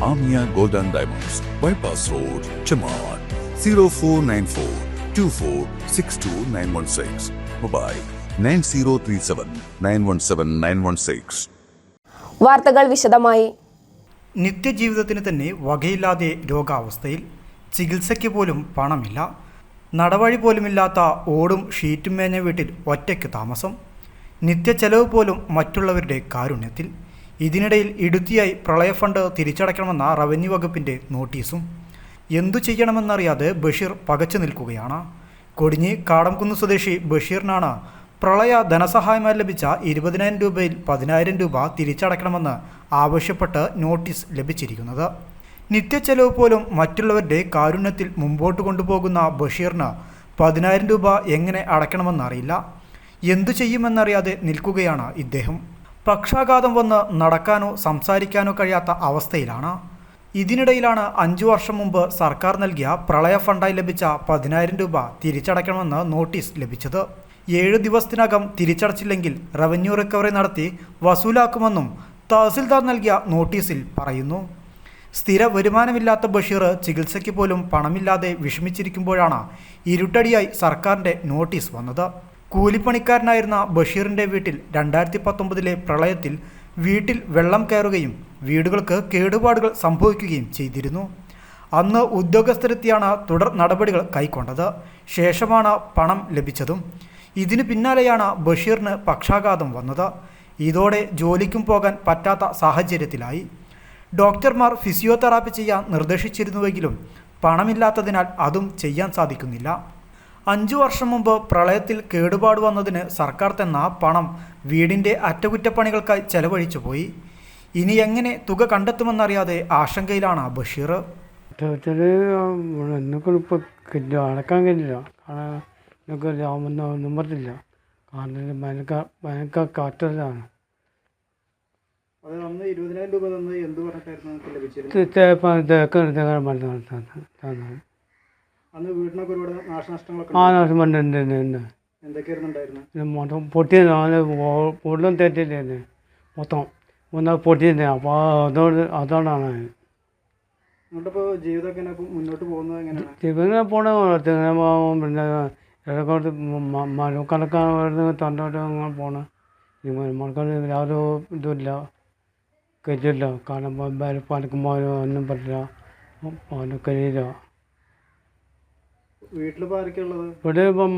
Amia Golden and Diamonds, Bypass Road, Chamar, 0494 2462 Mobile 9037 917 916. വാർത്തകൾ വിശദമായി. നിത്യജീവിതത്തിന് തന്നെ വകയില്ലാതെ രോഗാവസ്ഥയിൽ ചികിത്സയ്ക്ക് പോലും പണമില്ല. നടവഴി പോലുമില്ലാത്ത ഓടും ഷീറ്റും മേഞ്ഞ വീട്ടിൽ ഒറ്റയ്ക്ക് താമസം. നിത്യച്ചെലവ് പോലും മറ്റുള്ളവരുടെ കാരുണ്യത്തിൽ ഇതിനിടയിൽ ഇടുത്തിയായി പ്രളയ ഫണ്ട് തിരിച്ചടയ്ക്കണമെന്ന റവന്യൂ വകുപ്പിന്റെ നോട്ടീസും. എന്തു ചെയ്യണമെന്നറിയാതെ ബഷീർ പകച്ചു നിൽക്കുകയാണ്. കൊടിഞ്ഞി കാടംകുന്ന് സ്വദേശി ബഷീറിനാണ് പ്രളയ ധനസഹായമായി ലഭിച്ച ഇരുപതിനായിരം രൂപയിൽ പതിനായിരം രൂപ തിരിച്ചടയ്ക്കണമെന്ന് ആവശ്യപ്പെട്ട് നോട്ടീസ് ലഭിച്ചിരിക്കുന്നത്. നിത്യച്ചെലവ് പോലും മറ്റുള്ളവരുടെ കാരുണ്യത്തിൽ മുമ്പോട്ട് കൊണ്ടുപോകുന്ന ബഷീറിന് പതിനായിരം രൂപ എങ്ങനെ അടയ്ക്കണമെന്നറിയില്ല എന്തു ചെയ്യുമെന്നറിയാതെ നിൽക്കുകയാണ് ഇദ്ദേഹം. പക്ഷാഘാതം വന്ന് നടക്കാനോ സംസാരിക്കാനോ കഴിയാത്ത അവസ്ഥയിലാണ്. ഇതിനിടയിലാണ് അഞ്ചു വർഷം മുമ്പ് സർക്കാർ നൽകിയ പ്രളയ ഫണ്ടായി ലഭിച്ച പതിനായിരം രൂപ തിരിച്ചടയ്ക്കണമെന്ന് നോട്ടീസ് ലഭിച്ചത്. ഏഴ് ദിവസത്തിനകം തിരിച്ചടച്ചില്ലെങ്കിൽ റവന്യൂ റിക്കവറി നടത്തി വസൂലാക്കുമെന്നും തഹസിൽദാർ നൽകിയ നോട്ടീസിൽ പറയുന്നു. സ്ഥിര വരുമാനമില്ലാത്ത ബഷീർ ചികിത്സയ്ക്ക് പോലും പണമില്ലാതെ വിഷമിച്ചിരിക്കുമ്പോഴാണ് ഇരുട്ടടിയായി സർക്കാരിന്റെ നോട്ടീസ് വന്നത്. കൂലിപ്പണിക്കാരനായിരുന്ന ബഷീറിന്റെ വീട്ടിൽ രണ്ടായിരത്തി പത്തൊമ്പതിലെ പ്രളയത്തിൽ വീട്ടിൽ വെള്ളം കയറുകയും വീടുകൾക്ക് കേടുപാടുകൾ സംഭവിക്കുകയും ചെയ്തിരുന്നു. അന്ന് ഉദ്യോഗസ്ഥരെത്തിയാണ് തുടർ നടപടികൾ കൈക്കൊണ്ടത്. ശേഷമാണ് പണം ലഭിച്ചതും. ഇതിനു പിന്നാലെയാണ് ബഷീറിന് പക്ഷാഘാതം വന്നത്. ഇതോടെ ജോലിക്കും പോകാൻ പറ്റാത്ത സാഹചര്യത്തിലായി. ഡോക്ടർമാർ ഫിസിയോതെറാപ്പി ചെയ്യാൻ നിർദ്ദേശിച്ചിരുന്നുവെങ്കിലും പണമില്ലാത്തതിനാൽ അതും ചെയ്യാൻ സാധിക്കുന്നില്ല. അഞ്ചു വർഷം മുമ്പ് പ്രളയത്തിൽ കേടുപാട് വന്നതിന് സർക്കാർ തന്ന പണം വീടിന്റെ അറ്റകുറ്റപ്പണികൾക്കായി ചെലവഴിച്ചു പോയി. ഇനി എങ്ങനെ തുക കണ്ടെത്തുമെന്നറിയാതെ ആശങ്കയിലാണ് ബഷീർ. എന്നൊക്കെ ഇപ്പോൾ അടക്കാൻ കഴിയില്ല. കാരണം എന്നൊക്കെ രാമൊന്നും ഒന്നും പറ്റില്ല ഇരുപതിനായിരം രൂപ തന്നത് എന്ത് പറഞ്ഞിട്ടായിരുന്നു തേക്കാൻ തന്നെ അന്ന് വീടിനൊക്കെ ഒരുപാട് നാശനഷ്ടങ്ങളൊക്കെ ആ നാശം ഉണ്ട് ഉണ്ട് ഉണ്ട് ഉണ്ട്. എന്തൊക്കെയായിരുന്നു ഉണ്ടായിരുന്നത് പിന്നെ മൊത്തം പൊട്ടിയതാണ് കൂടുതലും തെറ്റില്ലേ മൊത്തം ഒന്ന് പൊട്ടിയില്ലേ അപ്പോൾ അതോട് അതോടാണ് എന്നിട്ടിപ്പോൾ ജീവിതമൊക്കെ എങ്ങനെ ഇപ്പം മുന്നോട്ട് പോകുന്നത് എങ്ങനെയാണ്? പോണ പിന്നെ ഇടക്കോട്ട് മഴക്കടക്കാൻ വരുന്ന തൊണ്ടോട്ട് അങ്ങനെ പോണ. മഴക്കാലം യാതൊരു ഇതുമില്ല. കഴിച്ചില്ല കാരണം പണിക്കുമ്പോൾ ഒന്നും പറ്റില്ല. അതിന് കഴിയില്ല. ഇവിടെ ഇപ്പം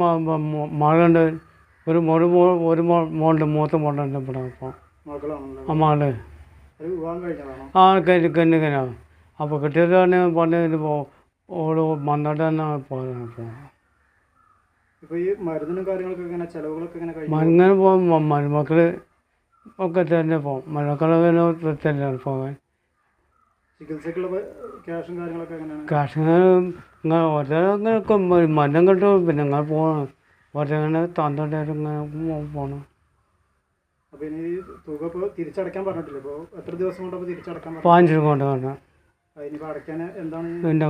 മകളുണ്ട്. ഒരു ഒരു മോ ഒരു മോളുണ്ട്. മൂത്ത മോളുണ്ട് ഇവിടെ അപ്പം ആ മകൾ. ആ കഴിഞ്ഞ് കഴിഞ്ഞ് കഴിഞ്ഞാ. അപ്പോൾ കിട്ടിയത് തന്നെ ഇപ്പോൾ ഓൾ വന്നിട്ട് തന്നെ പോകാനാണ് പോകുന്നത് മരുന്നിനും പോകും മരുമക്കൾ ഒക്കെ തന്നെ പോകും മരുമക്കളെ തന്നെ പോകാൻ ചികിത്സക്കുള്ള ക്യാഷും കാര്യങ്ങളൊക്കെ എങ്ങനെയാണ്? കാശ് ഇങ്ങനെ ഓരോക്കെ മരം കണ്ടു പിന്നെ ഇങ്ങനെ പോകണം ഓരോങ്ങനെ തന്നിട്ട് ഇങ്ങനെ പോകണം അപ്പോൾ ഇനി ഈ തുക ഇപ്പോൾ തിരിച്ചടക്കാൻ പറഞ്ഞിട്ടില്ല? ഇപ്പോൾ എത്ര ദിവസം കൊണ്ട് അപ്പോൾ തിരിച്ചടക്കാൻ പറഞ്ഞു? പാഞ്ച് കൊണ്ട് വേണം ഇനിയിപ്പോൾ അടയ്ക്കാൻ എന്താണ്? പിന്നെ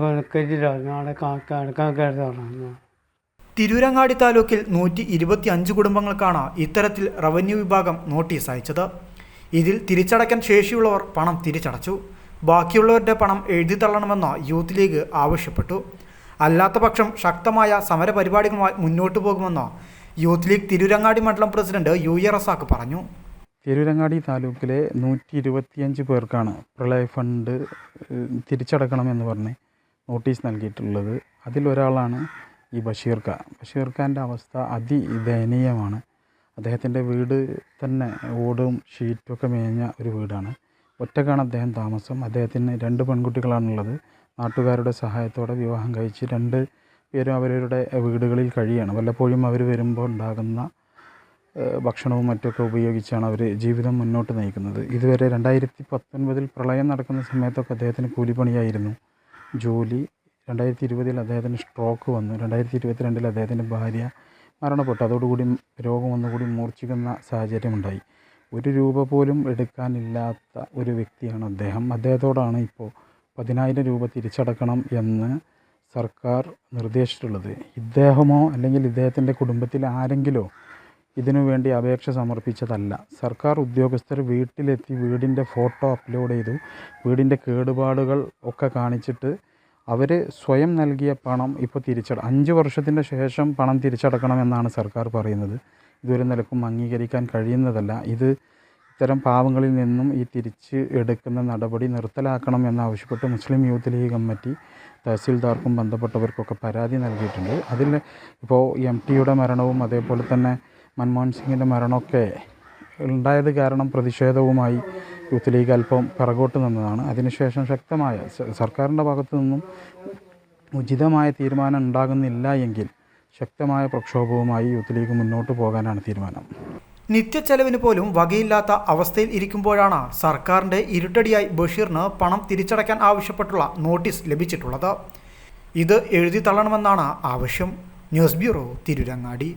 തിരൂരങ്ങാടി താലൂക്കിൽ നൂറ്റി ഇരുപത്തി അഞ്ച് കുടുംബങ്ങൾക്കാണ് ഇത്തരത്തിൽ റവന്യൂ വിഭാഗം നോട്ടീസ് അയച്ചത്. ഇതിൽ തിരിച്ചടയ്ക്കാൻ ശേഷിയുള്ളവർ പണം തിരിച്ചടച്ചു. ബാക്കിയുള്ളവരുടെ പണം എഴുതി തള്ളണമെന്ന് യൂത്ത് ലീഗ് ആവശ്യപ്പെട്ടു. അല്ലാത്ത പക്ഷം ശക്തമായ സമരപരിപാടികളുമായി മുന്നോട്ട് പോകുമെന്ന് യൂത്ത് ലീഗ് തിരൂരങ്ങാടി മണ്ഡലം പ്രസിഡന്റ് യു എ റസാക്ക് പറഞ്ഞു. തിരൂരങ്ങാടി താലൂക്കിലെ നൂറ്റി ഇരുപത്തിയഞ്ച് പേർക്കാണ് പ്രളയ ഫണ്ട് തിരിച്ചടക്കണമെന്ന് പറഞ്ഞ് നോട്ടീസ് നൽകിയിട്ടുള്ളത്. അതിലൊരാളാണ് ഈ ബഷീർ ഖാൻ ബഷീർ ഖാന്റെ അവസ്ഥ അതിദയനീയമാണ്. അദ്ദേഹത്തിന്റെ വീട് തന്നെ ഓടും ഷീറ്റൊക്കെ മേഞ്ഞ ഒരു വീടാണ്. ഒറ്റക്കാണ് അദ്ദേഹം താമസം. അദ്ദേഹത്തിന് രണ്ട് പെൺകുട്ടികളാണുള്ളത്. നാട്ടുകാരുടെ സഹായത്തോടെ വിവാഹം കഴിച്ച് രണ്ട് പേരും അവരവരുടെ വീടുകളിൽ കഴിയാണ്. വല്ലപ്പോഴും അവർ വരുമ്പോൾ ഉണ്ടാകുന്ന ഭക്ഷണവും മറ്റൊക്കെ ഉപയോഗിച്ചാണ് അവർ ജീവിതം മുന്നോട്ട് നയിക്കുന്നത്. ഇതുവരെ രണ്ടായിരത്തി പത്തൊൻപതിൽ പ്രളയം നടക്കുന്ന സമയത്തൊക്കെ അദ്ദേഹത്തിന് കൂലിപ്പണിയായിരുന്നു. ജോലി രണ്ടായിരത്തി ഇരുപതിൽ അദ്ദേഹത്തിന് സ്ട്രോക്ക് വന്നു. രണ്ടായിരത്തി ഇരുപത്തിരണ്ടിൽ അദ്ദേഹത്തിന്റെ ഭാര്യ മരണപ്പെട്ടു. അതോടുകൂടി രോഗം ഒന്നുകൂടി മൂർച്ഛിക്കുന്ന സാഹചര്യമുണ്ടായി. ഒരു രൂപ പോലും എടുക്കാനില്ലാത്ത ഒരു വ്യക്തിയാണ് അദ്ദേഹം. അദ്ദേഹത്തോടാണ് ഇപ്പോൾ പതിനായിരം രൂപ തിരിച്ചടക്കണം എന്ന് സർക്കാർ നിർദ്ദേശിച്ചിട്ടുള്ളത്. ഇദ്ദേഹമോ അല്ലെങ്കിൽ ഇദ്ദേഹത്തിന്റെ കുടുംബത്തിൽ ആരെങ്കിലോ ഇതിനു വേണ്ടി അപേക്ഷ സമർപ്പിച്ചതല്ല. സർക്കാർ ഉദ്യോഗസ്ഥർ വീട്ടിലെത്തി വീടിന്റെ ഫോട്ടോ അപ്ലോഡ് ചെയ്തു. വീടിന്റെ കേടുപാടുകൾ ഒക്കെ കാണിച്ചിട്ട് അവർ സ്വയം നൽകിയ പണം ഇപ്പോൾ തിരിച്ചട അഞ്ച് വർഷത്തിന്റെ ശേഷം പണം തിരിച്ചടക്കണമെന്നാണ് സർക്കാർ പറയുന്നത്. ഇതൊരു നിലക്കും അംഗീകരിക്കാൻ കഴിയുന്നതല്ല. ഇത് ഇത്തരം പാവങ്ങളിൽ നിന്നും ഈ തിരിച്ച് എടുക്കുന്ന നടപടി നിർത്തലാക്കണം എന്നാവശ്യപ്പെട്ട് മുസ്ലിം യൂത്ത് ലീഗ് കമ്മിറ്റി തഹസീൽദാർക്കും ബന്ധപ്പെട്ടവർക്കൊക്കെ പരാതി നൽകിയിട്ടുണ്ട്. അതിൽ ഇപ്പോൾ എം ടിയുടെ മരണവും അതേപോലെ തന്നെ മൻമോഹൻ സിംഗിന്റെ മരണമൊക്കെ ഉണ്ടായത് കാരണം പ്രതിഷേധവുമായി യൂത്ത് ലീഗ് അല്പം പിറകോട്ട് നിന്നതാണ്. അതിനുശേഷം ശക്തമായ സർക്കാരിന്റെ ഭാഗത്തു നിന്നും ഉചിതമായ തീരുമാനം ഉണ്ടാകുന്നില്ല എങ്കിൽ ശക്തമായ പ്രക്ഷോഭവുമായി യൂത്ത് ലീഗ് മുന്നോട്ട് പോകാനാണ് തീരുമാനം. നിത്യച്ചെലവിന് പോലും വകയില്ലാത്ത അവസ്ഥയിൽ ഇരിക്കുമ്പോഴാണ് സർക്കാരിന്റെ ഇരുട്ടടിയായി ബഷീറിന് പണം തിരിച്ചടയ്ക്കാൻ ആവശ്യപ്പെട്ടുള്ള നോട്ടീസ് ലഭിച്ചിട്ടുള്ളത്. ഇത് എഴുതി തള്ളണമെന്നാണ് ആവശ്യം. News bureau Tirurangadi.